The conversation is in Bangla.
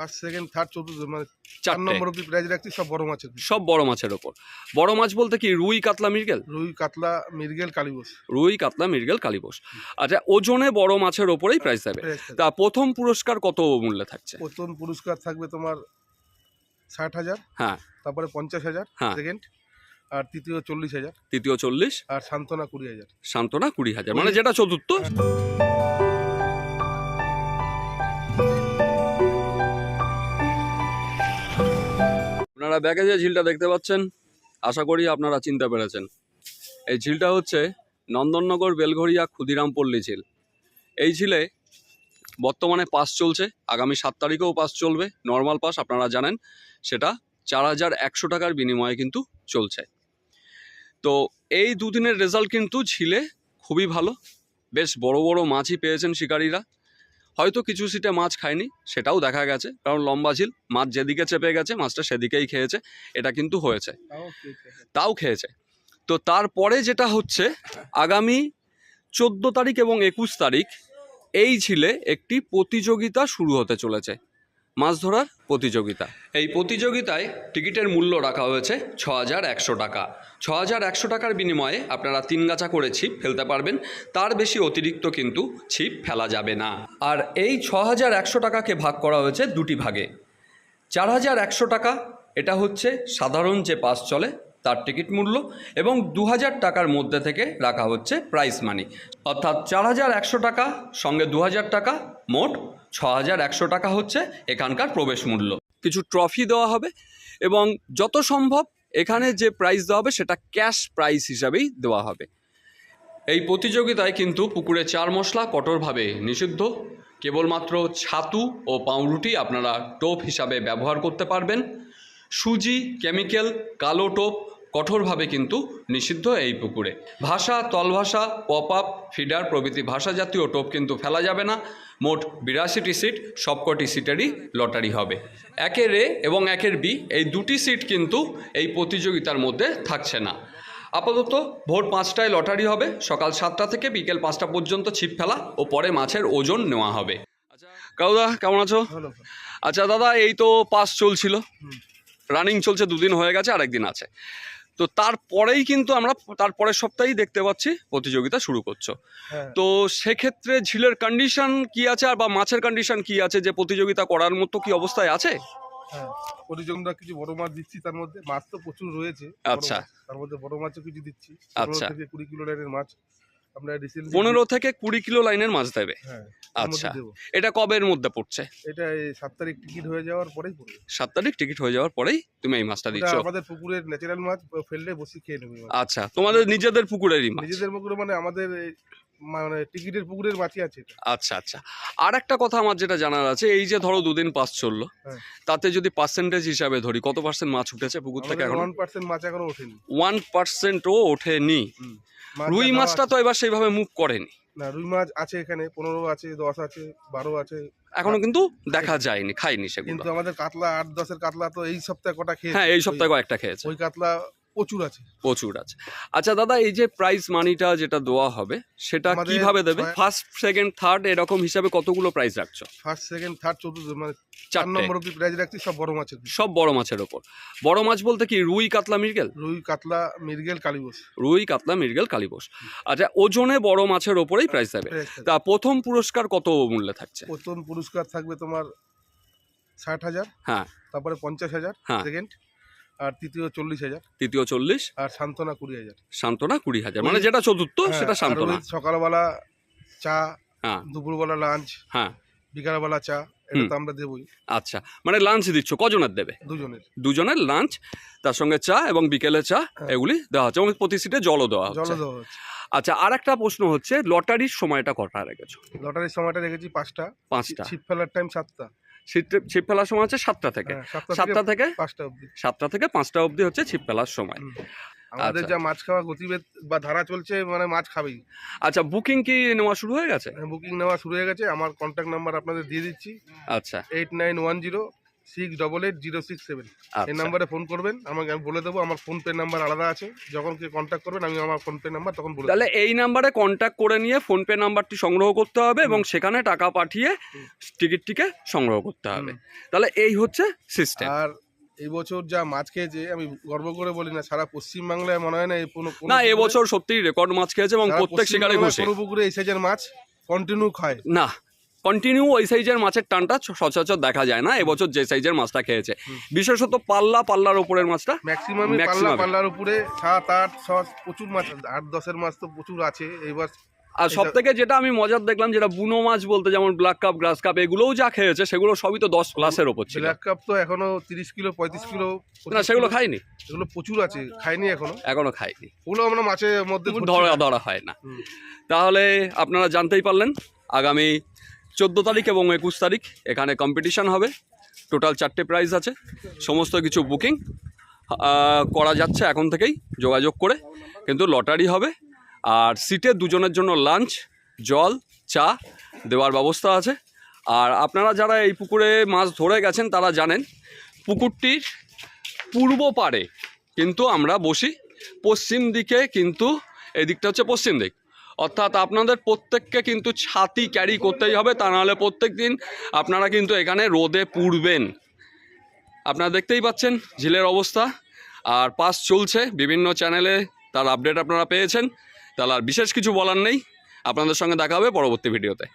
ফার্স্ট সেকেন্ড থার্ড চতুর্থ মানে চার নম্বর অব্দি প্রাইজ রাখছি সব বড় মাছের সব বড় মাছের ওপর। বড় মাছ বলতে কি রুই কাতলা মৃগেল? রুই কাতলা মিরগেল কালীবোস রুই কাতলা মৃগেল কালীবোস আচ্ছা ওজনে বড় মাছের ওপরেই প্রাইজ থাকবে। তা প্রথম পুরস্কার কত মূল্যে থাকছে? প্রথম পুরস্কার থাকবে তোমার ষাট হাজার হ্যাঁ। তারপরে পঞ্চাশ হাজার হ্যাঁ। সেকেন্ড আর তৃতীয় চল্লিশ হাজার তৃতীয় চল্লিশ। আর সান্ত্বনা কুড়ি হাজার। সান্ত্বনা কুড়ি হাজার মানে যেটা চতুর্থ। আপনারা ব্যাগে যে ঝিলটা দেখতে পাচ্ছেন, আশা করি আপনারা চিনতে পেরেছেন। এই ঝিলটা হচ্ছে নন্দননগর বেলঘরিয়া ক্ষুদিরাম পল্লী ঝিল। এই ঝিলে বর্তমানে পাস চলছে, আগামী সাত তারিখেও পাস চলবে। নর্মাল পাস আপনারা জানেন, সেটা চার হাজার একশো টাকার বিনিময়ে কিন্তু চলছে। তো এই দুদিনের রেজাল্ট কিন্তু ঝিলে খুবই ভালো। বেশ বড় বড় মাছই পেয়েছেন শিকারীরা। হয়তো কিছু সিটে মাছ খায়নি সেটাও দেখা গেছে। কারণ লম্বা ঝিল মাছ যেদিকে চেপে গেছে মাছটা সেদিকেই খেয়েছে। এটা কিন্তু হয়েছে। তাও খেয়েছে। তো তারপরে যেটা হচ্ছে আগামী চোদ্দ তারিখ এবং একুশ তারিখ এই ঝিলে একটি প্রতিযোগিতা শুরু হতে চলেছে। মাছ ধরার প্রতিযোগিতা। এই প্রতিযোগিতায় টিকিটের মূল্য রাখা হয়েছে ছ হাজার একশো টাকা। ছ হাজার একশো টাকার বিনিময়ে আপনারা তিন গাছা করে ছিপ ফেলতে পারবেন, তার বেশি অতিরিক্ত কিন্তু ছিপ ফেলা যাবে না। আর এই ছ হাজার একশো টাকাকে ভাগ করা হয়েছে দুটি ভাগে। চার হাজার একশো টাকা, এটা হচ্ছে সাধারণ যে পাস চলে তার টিকিট মূল্য এবং দু হাজার টাকার মধ্যে থেকে রাখা হচ্ছে প্রাইস মানি অর্থাৎ চার হাজার একশো টাকা, সঙ্গে দু হাজার টাকা, মোট ছ হাজার একশো টাকা হচ্ছে এখানকার প্রবেশ মূল্য। কিছু ট্রফি দেওয়া হবে এবং যত সম্ভব এখানে যে প্রাইস দেওয়া হবে সেটা ক্যাশ প্রাইস হিসাবেই দেওয়া হবে। এই প্রতিযোগিতায় কিন্তু পুকুরে চার মশলা কঠোরভাবে নিষিদ্ধ। কেবলমাত্র ছাতু ও পাউরুটি আপনারা টোপ হিসাবে ব্যবহার করতে পারবেন। সুজি কেমিক্যাল কালো টোপ কঠোরভাবে কিন্তু নিষিদ্ধ এই পুকুরে। ভাষা তলভাষা পপ আপ ফিডার প্রভৃতি ভাষা জাতীয় টোপ কিন্তু ফেলা যাবে না। মোট বিরাশিটি সিট সবকটি সিটেরই লটারি হবে। একের এ এবং একের বি এই দুটি সিট কিন্তু এই প্রতিযোগিতার মধ্যে থাকছে না। আপাতত ভোর পাঁচটায় লটারি হবে সকাল সাতটা থেকে বিকেল পাঁচটা পর্যন্ত ছিপ ফেলা ও পরে মাছের ওজন নেওয়া হবে। কাউদা কেমন আছো? আচ্ছা দাদা এই তো পাস চলছিল। রানিং চলছে দুদিন হয়ে গেছে আরেকদিন আছে। তো তারপরেই কিন্তু আমরা তারপরের সপ্তাহেই দেখতে পাচ্ছি প্রতিযোগিতা শুরু করছ। হ্যাঁ। তো সেক্ষেত্রে ঝিলের কন্ডিশন কি আছে আর বা মাছের কন্ডিশন কি আছে যে প্রতিযোগিতা করার মতো কি অবস্থায় আছে? হ্যাঁ প্রতিযোগিতা কিছু বড় মাছ দিচ্ছি তার মধ্যে। মাছ তো প্রচুর রয়েছে। আচ্ছা। তার মধ্যে বড় মাছও কিছু দিচ্ছি। আচ্ছা। থেকে কুড়ি কিলো লাইনের মাছ। আমরা পনেরো থেকে কুড়ি কিলো লাইনের মাছ দেবে। হ্যাঁ আচ্ছা। এটা কবের মধ্যে পড়ছে? এটা সাত তারিখ টিকিট হয়ে যাওয়ার পরেই পড়বে। সাত তারিখ টিকিট হয়ে যাওয়ার পরেই তুমি এই মাছটা দিচ্ছ। আমাদের পুকুরের ন্যাচারাল মাছ ফেললে বসি খেয়ে নেবে আচ্ছা তোমাদের নিজেদের পুকুরেরই মাছ? নিজেদের পুকুরে মানে আমাদের মানে টিকিটের পুকুরের মাছই আছে আচ্ছা আচ্ছা। আর একটা কথা আমার যেটা জানার আছে এই যে ধরো দুদিন পাস চলল হ্যাঁ। তাতে যদি পার্সেন্টেজ হিসাবে ধরি কত পার্সেন্ট মাছ উঠেছে পুকুর থেকে এখন? ওয়ান পার্সেন্ট মাছ এখনও ওঠেনি। ওয়ান পার্সেন্টও ওঠেনি। রুই মাছটা তো এবার সেইভাবে মুভ করেনি। না রুই মাছ আছে এখানে পনেরো আছে দশ আছে বারো আছে। এখনও কিন্তু দেখা যায়নি খাইনি সেগুলো। কিন্তু আমাদের কাতলা আট দশের কাতলা তো এই সপ্তাহে কটা খেয়ে হ্যাঁ এই সপ্তাহে কয়েকটা খেয়েছে। ওই কাতলা প্রচুর আছে। প্রচুর আছে। আচ্ছা দাদা এই যে প্রাইজ মানিটা যেটা দেওয়া হবে সেটা আমাদের কীভাবে দেবে? ছয়- ফার্স্ট সেকেন্ড থার্ড এরকম হিসাবে কতগুলো প্রাইজ রাখছো? ফার্স্ট সেকেন্ড থার্ড চতুর্থ মানে চার চারটে নম্বর অব্দি প্রাইজ রাখছি সব বড় মাছের সব বড় মাছের ওপর বড় মাছ বলতে কি রুই কাতলা মৃগেল? রুই কাতলা মিরগেল কালীবোস রুই কাতলা মৃগেল কালীবোস আচ্ছা ওজনে বড় মাছের ওপরেই প্রাইস দেবে। থাকবে। তা প্রথম পুরস্কার কত মূল্যে থাকছে? প্রথম পুরস্কার থাকবে তোমার ষাট হাজার হ্যাঁ। তারপরে পঞ্চাশ হাজার হ্যাঁ। সেকেন্ড আর তৃতীয় চল্লিশ হাজার। তৃতীয় চল্লিশ। আর সান্ত্বনা কুড়ি হাজার। সান্ত্বনা কুড়ি হাজার। মানে যেটা চতুর্থ হ্যাঁ, সেটা সান্ত্বনা। সকালবেলা চা হ্যাঁ। দুপুরবেলা লাঞ্চ হ্যাঁ। বিকালবেলা চা এটা তো আমরা দেবই। আচ্ছা মানে লাঞ্চ দিচ্ছ কজনের দেবে? দুজনের। দুজনের লাঞ্চ তার সঙ্গে চা এবং বিকেলে চা হ্যাঁ। এগুলি দেওয়া হচ্ছে এবং প্রতি সিটে জলও দেওয়া জল হচ্ছে। দেওয়া হচ্ছে। আচ্ছা আর একটা প্রশ্ন হচ্ছে লটারির সময়টা কটা রেখেছো? লটারির সময়টা রেখেছি পাঁচটা। পাঁচটা। ছিপ ফেলার টাইম সাতটা। ছিপ ফেলার সময় হচ্ছে সাতটা থেকে। হ্যাঁ, সাতটা থেকে পাঁচটা অবধি। সাতটা থেকে পাঁচটা অবধি হচ্ছে ছিপ ফেলার সময়। আমাদের আচ্ছা। যা মাছ খাওয়া গতিবেগ বা ধারা চলছে মানে মাছ খাবেই। আচ্ছা বুকিং কি নেওয়া শুরু হয়ে গেছে? বুকিং নেওয়া শুরু হয়ে গেছে। আমার কন্ট্যাক্ট নাম্বার আপনাদের দিয়ে দিচ্ছি। আচ্ছা। Eight nine one zero six double eight zero six seven এই আচ্ছা। নাম্বারে ফোন করবেন আমাকে আমি বলে দেবো আমার ফোন পে নাম্বার আলাদা আছে। যখন কে কন্ট্যাক্ট করবেন আমি আমার ফোন পে নাম্বার তখন বলে তাহলে এই নাম্বারে কন্ট্যাক্ট করে নিয়ে ফোনপে নাম্বারটি সংগ্রহ করতে হবে এবং সেখানে টাকা পাঠিয়ে টিকিটটিকে সংগ্রহ করতে হবে। তাহলে এই হচ্ছে সিস্টেম আর এই বছর যা মাছ খেয়েছে আমি গর্ব করে বলি না সারা পশ্চিমবাংলায় মনে হয় না এই কোনো না এবছর সত্যিই রেকর্ড মাছ খেয়েছে এবং প্রত্যেক শিকারে ঘুষে পুকুরে এই সাইজের মাছ? কন্টিনিউ খায়। না কন্টিনিউ ওই সাইজের মাছের টানটা সচরাচর দেখা যায় না। এবছর যে সাইজের মাছটা খেয়েছে। বিশেষত পাল্লা পাল্লার ওপরের মাছটা ম্যাক্সিমামই পাল্লা পাল্লার উপরে সাত আট ছ প্রচুর মাছ আট দশের মাছ তো প্রচুর আছে। এবার আর সব থেকে যেটা আমি মজার দেখলাম যেটা বুনো মাছ বলতে যেমন ব্ল্যাক কাপ গ্রাস কাপ এগুলোও যা খেয়েছে সেগুলো সবই তো দশ প্লাসের ওপর ছিল। ব্ল্যাক কাপ তো এখনও তিরিশ কিলো পঁয়ত্রিশ কিলো না সেগুলো খাইনি। এগুলো প্রচুর আছে খাইনি এখনও। এখনও খাইনি। ওগুলো আমরা মাছের মধ্যে ধরা ধরা হয় না। তাহলে আপনারা জানতেই পারলেন আগামী চোদ্দ তারিখ এবং একুশ তারিখ এখানে কম্পিটিশান হবে। টোটাল চারটে প্রাইজ আছে। সমস্ত কিছু বুকিং করা যাচ্ছে এখন থেকেই যোগাযোগ করে। কিন্তু লটারি হবে। আর সিটে দুজনের জন্য লাঞ্চ জল, চা দেওয়ার ব্যবস্থা আছে। আর আপনারা যারা এই পুকুরে মাছ ধরে গেছেন, তারা জানেন পুকুরটির পূর্ব পাড়ে কিন্তু আমরা বসি। পশ্চিম দিকে কিন্তু, এদিকটা হচ্ছে পশ্চিম দিক। অর্থাৎ আপনাদের প্রত্যেককে কিন্তু ছাতি ক্যারি করতেই হবে, তা নাহলে প্রত্যেক দিন আপনারা কিন্তু এখানে রোদে পুড়বেন। আপনারা দেখতেই পাচ্ছেন ঝিলের অবস্থা। আর পাস চলছে, বিভিন্ন চ্যানেলে তার আপডেট আপনারা পেয়েছেন। তাহলে আর বিশেষ কিছু বলার নেই। আপনাদের সঙ্গে দেখা হবে পরবর্তী ভিডিওতে